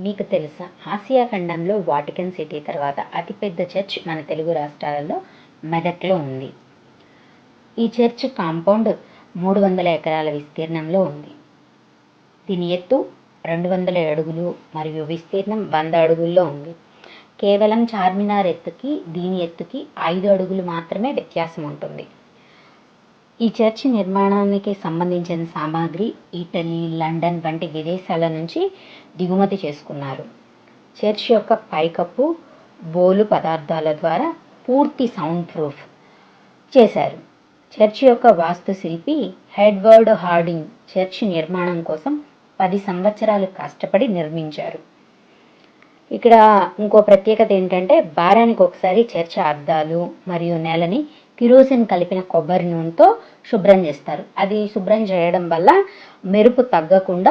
మీకు తెలుసా? ఆసియా ఖండంలో వాటికన్ సిటీ తర్వాత అతిపెద్ద చర్చ్ మన తెలుగు రాష్ట్రాలలో మెదక్లో ఉంది. ఈ చర్చ్ కాంపౌండ్ మూడు వందల ఎకరాల విస్తీర్ణంలో ఉంది. దీని ఎత్తు రెండు వందల అడుగులు మరియు విస్తీర్ణం వంద అడుగుల్లో ఉంది. కేవలం చార్మినార్ ఎత్తుకి దీని ఎత్తుకి ఐదు అడుగులు మాత్రమే వ్యత్యాసం ఉంటుంది ఈ చర్చి నిర్మాణానికి సంబంధించిన సామాగ్రి ఇటలీ లండన్ వంటి విదేశాల నుంచి దిగుమతి చేసుకున్నారు. చర్చ్ యొక్క పైకప్పు బోలు పదార్థాల ద్వారా పూర్తి సౌండ్ ప్రూఫ్ చేశారు. చర్చ్ యొక్క వాస్తుశిల్పి హెడ్వర్డ్ హార్డింగ్ చర్చ్ నిర్మాణం కోసం పది సంవత్సరాలు కష్టపడి నిర్మించారు. ఇక్కడ ఇంకో ప్రత్యేకత ఏంటంటే వారానికి ఒకసారి చర్చ్ అద్దాలు మరియు నెలని కిరోసిన్ కలిపిన కొబ్బరి నూనెతో శుభ్రం చేస్తారు. అది శుభ్రం చేయడం వల్ల మెరుపు తగ్గకుండా